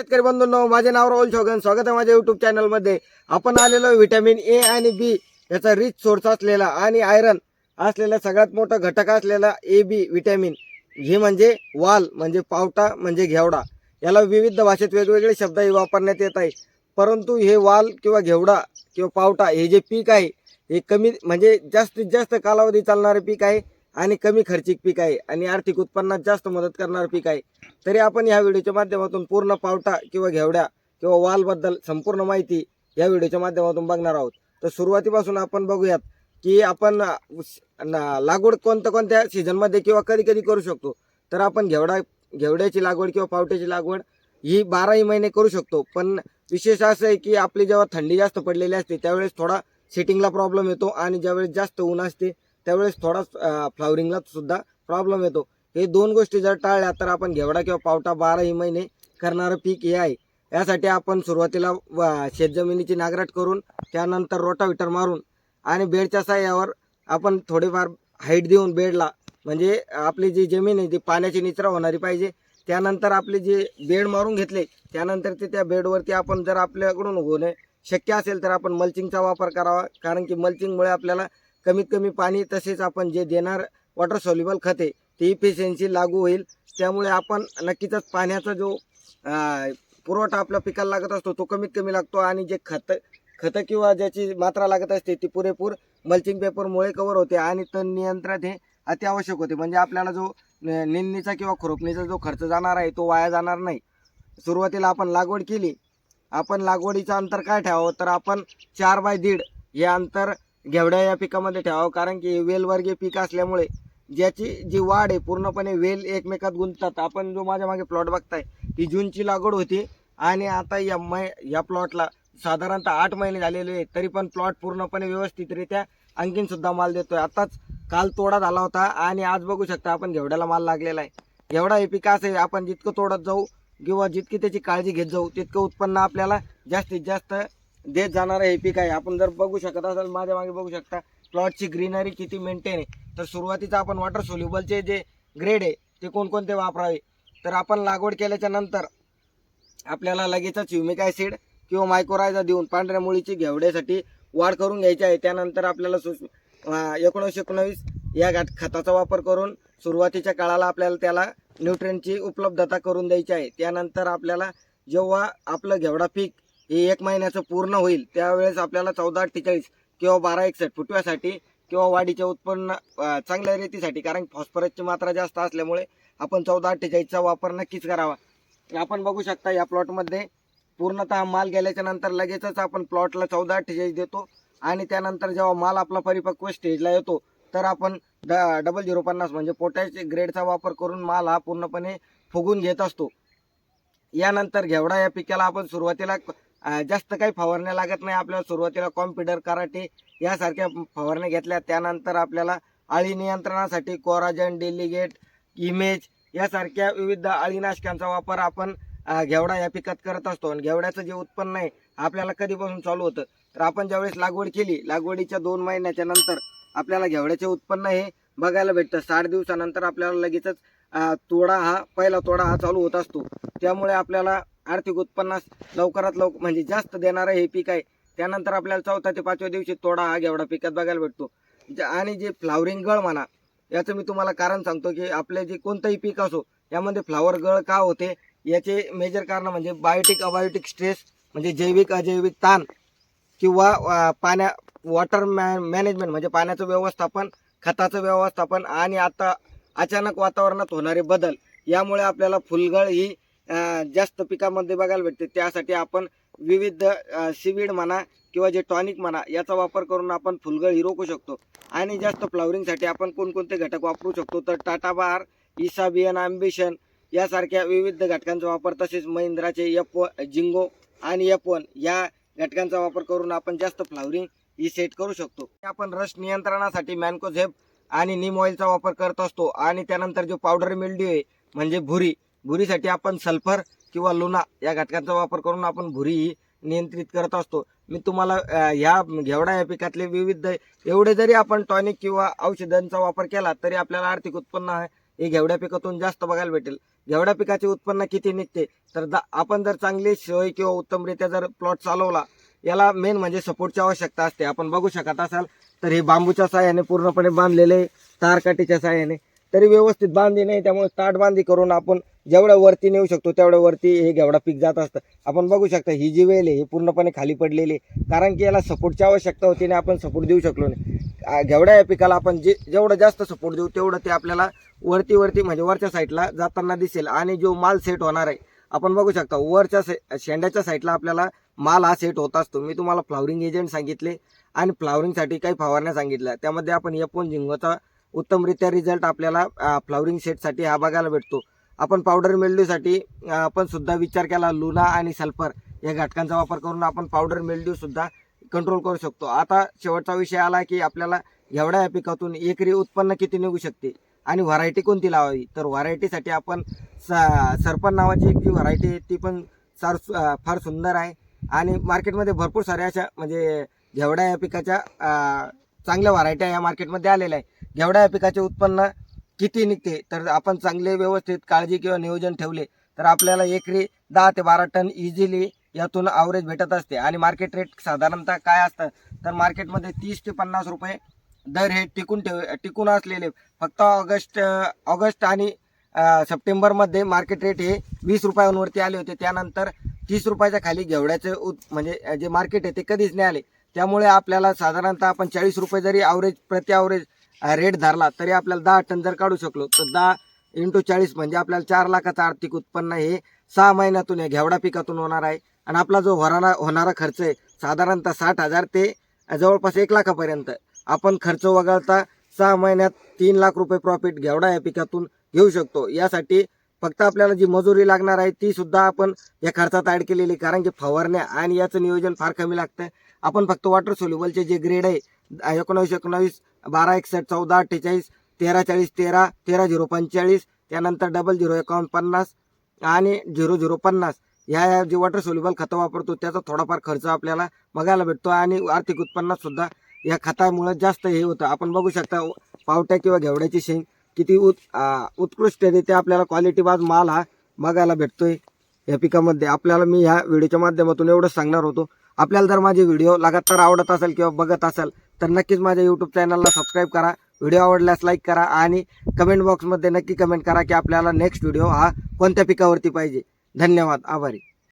शेतकरी बंधूंनो माझे नाव राहुल चौगन स्वागत आहे माझ्या युट्यूब चॅनलमध्ये आपण आलेलो व्हिटॅमिन ए आणि बी याचा रिच सोर्स असलेला आणि आयरन असलेला सगळ्यात मोठा घटक असलेला ए बी व्हिटॅमिन हे म्हणजे वाल म्हणजे पावटा म्हणजे घेवडा. याला विविध भाषेत वेगवेगळे शब्दही वापरण्यात येत आहे. परंतु हे वाल किंवा घेवडा किंवा पावटा हे जे पीक आहे हे कमी म्हणजे जास्तीत जास्त कालावधी चालणारे पीक आहे. आणि कमी खर्चिक पीक आहे आणि आर्थिक उत्पन्नात जास्त मदत करणारं पीक आहे. तरी आपण या व्हिडिओच्या माध्यमातून पूर्ण पावटा किंवा घेवड्या किंवा वालबद्दल संपूर्ण माहिती या व्हिडिओच्या माध्यमातून बघणार आहोत. तर सुरुवातीपासून आपण बघूयात की आपण लागवड कोणत्या कोणत्या सीझनमध्ये किंवा कधी कधी करू शकतो. तर आपण घेवडा घेवड्याची लागवड किंवा पावट्याची लागवड ही बाराही महिने करू शकतो. पण विशेष असं आहे की आपली जेव्हा थंडी जास्त पडलेली असते त्यावेळेस थोडा सेटिंगला प्रॉब्लेम येतो आणि ज्यावेळेस जास्त ऊन असते त्यावेळेस थोडा फ्लावरिंगला सुद्धा प्रॉब्लेम येतो. हे दोन गोष्टी जर टाळल्या तर आपण घेवडा किंवा पावटा बाराही महिने करणारं पीक हे आहे. यासाठी आपण सुरुवातीला व- शेतजमिनीची नागराट करून त्यानंतर रोटाविटर मारून आणि बेडच्या साह्यावर आपण थोडेफार हाईट देऊन बेडला म्हणजे आपली जी जमीन आहे ती पाण्याची निचरा होणारी पाहिजे. त्यानंतर आपले जे बेड मारून घेतले त्यानंतर ते त्या बेडवरती आपण जर आपल्याकडून होणे शक्य असेल तर आपण मल्चिंगचा वापर करावा. कारण की मल्चिंगमुळे आपल्याला कमीत कमी पाणी तसेच आपण जे देणार वॉटर सॉल्युबल खते ती इफिशियन्सी लागू होईल. त्यामुळे आपण नक्कीच पाण्याचा जो पुरवठा आपल्या पिकाला लागत असतो तो कमीत कमी लागतो आणि जे खत खतं किंवा ज्याची मात्रा लागत असते ती पुरेपूर मल्चिंग पेपरमुळे कव्हर होते आणि तण नियंत्रण हे अत्यावश्यक होते. म्हणजे आपल्याला जो न- निंदणीचा किंवा खुरपणीचा जो खर्च जाणार आहे तो वाया जाणार नाही. सुरुवातीला आपण लागवड केली. आपण लागवडीचं अंतर काय ठेवावं? तर आपण चार बाय दीड हे अंतर घेवड्या या पिकामध्ये ठेवावं कारण की वेलवर्गीय पीक असल्यामुळे ज्याची जी वाढ आहे पूर्णपणे वेल एकमेकात गुंततात. आपण जो माझ्या मागे प्लॉट बघताय ती जूनची लागवड होती आणि आता या मै या प्लॉटला साधारणतः आठ महिने झालेले आहेत तरी पण प्लॉट पूर्णपणे व्यवस्थितरित्या आणखीन सुद्धा माल देतोय. आताच काल तोडा झाला होता आणि आज बघू शकता आपण घेवड्याला माल लागलेला आहे. एवढा हे पीक असं आहे आपण जितकं तोडत जाऊ किंवा जितकी त्याची काळजी घेत जाऊ तितकं उत्पन्न आपल्याला जास्तीत जास्त देत जाणारं हे पीक आहे. आपण जर बघू शकत असाल माझ्या मागे बघू शकता प्लॉटची ग्रीनरी किती मेंटेन आहे. तर सुरुवातीचं आपण वॉटर सोल्युबलचे जे ग्रेड आहे ते कोणकोणते वापरावे? तर आपण लागवड केल्याच्यानंतर आपल्याला लगेचच युमिक ॲसिड किंवा मायक्रोरायझा देऊन पांढऱ्या मुळीची घेवड्यासाठी वाढ करून घ्यायची आहे. त्यानंतर आपल्याला सु एकोणीसशे एकोणावीस या घाट खताचा वापर करून सुरुवातीच्या काळाला आपल्याला त्याला न्यूट्रियनची उपलब्धता करून द्यायची आहे. त्यानंतर आपल्याला जेव्हा आपलं घेवडा पीक हे एक महिन्याचं पूर्ण होईल. त्यावेळेस आपल्याला चौदा अठ्ठेचाळीस किंवा बारा एकसठ फुटव्यासाठी किंवा वाढीच्या उत्पन्न चांगल्या रेतीसाठी कारण फॉस्फरसची मात्रा जास्त असल्यामुळे आपण चौदा अठ्ठेचाळीसचा वापर नक्कीच करावा. आपण बघू शकता या प्लॉटमध्ये पूर्णतः माल गेल्याच्यानंतर लगेचच आपण प्लॉटला चौदा अठ्ठेचाळीस देतो आणि त्यानंतर जेव्हा माल आपला परिपक्व स्टेजला येतो तर आपण ड डबल झिरो पन्नास म्हणजे पोटॅश ग्रेडचा वापर करून माल हा पूर्णपणे फुगून घेत असतो. यानंतर घेवडा या पिकाला आपण सुरुवातीला जास्त काही फवारण्या लागत नाही. आपल्याला सुरुवातीला कॉम्प्युटर कराटे यासारख्या फवारण्या घेतल्या. त्यानंतर आपल्याला अळी नियंत्रणासाठी कोराजन डेलिगेट इमेज यासारख्या विविध अळीनाशकांचा वापर आपण घेवडा या पिकात करत असतो. आणि घेवड्याचं जे उत्पन्न आहे आपल्याला कधीपासून चालू होतं? तर आपण ज्यावेळेस लागवड केली लागवडीच्या दोन महिन्याच्या नंतर आपल्याला घेवड्याचे उत्पन्न हे बघायला भेटतं. साठ दिवसानंतर आपल्याला लगेचच तोडा हा पहिला तोडा हा चालू होत असतो. त्यामुळे आपल्याला आर्थिक उत्पन्नास लवकरात लवकर म्हणजे जास्त देणारं हे पीक आहे. त्यानंतर आपल्याला चौथा ते पाचव्या दिवशी तोडा हा घेवडा पिकात बघायला भेटतो. ज- आणि जे फ्लावरिंग गळ म्हणा याचं मी तुम्हाला कारण सांगतो की आपले जे कोणतंही पीक असो यामध्ये फ्लावर गळ का होते याचे मेजर कारण म्हणजे बायोटिक अबायोटिक स्ट्रेस म्हणजे जैविक अजैविक ताण किंवा पाण्या वॉटर मॅ मॅनेजमेंट म्हणजे पाण्याचं व्यवस्थापन खताचं व्यवस्थापन आणि आता अचानक वातावरणात होणारे बदल यामुळे आपल्याला फुलगळ ही जास्त पिकामध्ये बघायला भेटते. त्यासाठी आपण विविध सिविड म्हणा किंवा जे टॉनिक म्हणा याचा वापर करून आपण फुलगळी रोखू शकतो. आणि जास्त फ्लावरिंगसाठी आपण कोणकोणते घटक वापरू शकतो? तर टाटा बार इसाबियन आंबिशन यासारख्या विविध घटकांचा वापर तसेच महिंद्राचे एफ जिंगो आणि एफ वन या घटकांचा वापर करून आपण जास्त फ्लावरिंग ही सेट करू शकतो. आपण रस नियंत्रणासाठी मॅनकोझेप आणि निम ऑइलचा वापर करत असतो. आणि त्यानंतर जो पावडर मिल्ड्यू आहे म्हणजे भुरी भुरीसाठी आपण सल्फर किंवा लुना या घटकांचा वापर करून आपण भुरी ही नियंत्रित करत असतो. मी तुम्हाला ह्या घेवडा या पिकातले विविध एवढे जरी आपण टॉनिक किंवा औषधांचा वापर केला तरी आपल्याला आर्थिक उत्पन्न आहे. हे घेवड्या पिकातून जास्त बघायला भेटेल. घेवड्या पिकाचे उत्पन्न किती निघते? तर आपण जर चांगली सोय किंवा उत्तमरित्या जर प्लॉट चालवला याला मेन म्हणजे सपोर्टची आवश्यकता असते. आपण बघू शकत असाल तर हे बांबूच्या साह्याने पूर्णपणे बांधलेले तारकाठीच्या साह्याने तरी व्यवस्थित बांधी नाही त्यामुळे ताट बांधी करून आपण जेवढ्या वरती नेऊ शकतो तेवढ्या वरती हे घेवडा पीक जात असतं. आपण बघू शकता ही जी वेल आहे ही पूर्णपणे खाली पडलेली आहे. कारण की याला सपोर्टची आवश्यकता होती आणि आपण सपोर्ट देऊ शकलो नाही. घेवड्या या पिकाला आपण जे जेवढं जास्त सपोर्ट देऊ तेवढं ते आपल्याला वरती वरती म्हणजे वरच्या साईडला जाताना दिसेल. आणि जो माल सेट होणार आहे आपण बघू शकता वरच्या से- शेंड्याच्या साईडला आपल्याला माल हा सेट होत असतो. मी तुम्हाला फ्लावरिंग एजंट सांगितले आणि फ्लावरिंगसाठी काही फवारण्या सांगितल्या. त्यामध्ये आपण एपोन झिंगोचा उत्तमरित्या रिझल्ट आपल्याला फ्लावरिंग सेटसाठी हा बघायला भेटतो. आपण पावडर मेल्ड्यूसाठी आपण सुद्धा विचार केला लुना आणि सल्फर या घटकांचा वापर करून आपण पावडर मेल्ड्यूसुद्धा कंट्रोल करू शकतो. आता शेवटचा विषय आला की आपल्याला एवढ्या या पिकातून एकरी उत्पन्न किती निघू शकते आणि व्हरायटी कोणती लावावी? तर व्हरायटीसाठी आपण स सरपण नावाची एक जी व्हरायटी आहे ती पण सार फार सुंदर आहे. आणि मार्केटमध्ये भरपूर साऱ्या अशा म्हणजे घेवड्या या पिकाच्या चांगल्या व्हरायट्या या मार्केटमध्ये आलेल्या आहे. घेवड्या या पिकाचे उत्पन्न किती निघते? तर आपण चांगले व्यवस्थित काळजी किंवा नियोजन ठेवले तर आपल्याला एकरी दहा ते बारा टन इझिली यातून आवरेज भेटत असते. आणि मार्केट रेट साधारणतः काय असतं? तर मार्केटमध्ये तीस ते पन्नास रुपये दर हे टिकून ठेव टिकून असलेले फक्त ऑगस्ट ऑगस्ट आणि सप्टेंबरमध्ये मार्केट रेट हे वीस रुपयांवरती आले होते. त्यानंतर तीस रुपयाच्या खाली घेवड्याचे उत म्हणजे जे मार्केट आहे ते कधीच नाही आले. त्यामुळे आपल्याला साधारणतः आपण चाळीस रुपये जरी ॲव्हरेज प्रति ॲव्हरेज रेट धरला तरी आपल्याला दहा टन जर काढू शकलो तर दहा इंटू चाळीस म्हणजे आपल्याला चार लाखाचं आर्थिक उत्पन्न हे सहा महिन्यातून या घेवडा पिकातून होणार आहे. आणि आपला जो होणारा होणारा खर्च आहे साधारणतः साठ हजार ते जवळपास एक लाखापर्यंत. आपण खर्च वगळता सहा महिन्यात तीन लाख रुपये प्रॉफिट घेवडा या पिकातून घेऊ शकतो. यासाठी फक्त आपल्याला जी मजुरी लागणार आहे ती सुद्धा आपण या खर्चात ॲड केलेली कारण की फवारण्या आणि याचं नियोजन फार कमी लागतं आपण फक्त वॉटर सोल्युबलचे जे ग्रेड आहे एकोणावीस एकोणावीस बारा एकसष्ट चौदा अठ्ठेचाळीस तेरा चाळीस तेरा तेरा झिरो पंचेचाळीस त्यानंतर डबल झिरो एकावन्न पन्नास आणि झिरो झिरो पन्नास. ह्या ह्या जे वॉटर सोल्युबल खतं वापरतो त्याचा थोडाफार खर्च आपल्याला बघायला भेटतो आणि आर्थिक उत्पन्नात सुद्धा या खतामुळं जास्त हे होतं. आपण बघू शकता पावट्या किंवा घेवड्याची शेंग किती उत् उत्कृष्टरित्या आपल्याला क्वालिटी बाज माल हा बघायला भेटतोय. या पिकामध्ये आपल्याला मी ह्या व्हिडिओच्या माध्यमातून एवढंच सांगणार होतो. आपल्याला जर माझे व्हिडिओ लगातार आवडत असेल किंवा बघत असेल तर नक्कीच माझ्या यूट्यूब चॅनलला सबस्क्राईब करा. व्हिडिओ आवडल्यास लाईक करा आणि कमेंट बॉक्समध्ये नक्की कमेंट करा की आपल्याला नेक्स्ट व्हिडिओ हा कोणत्या पिकावरती पाहिजे. धन्यवाद. आभारी.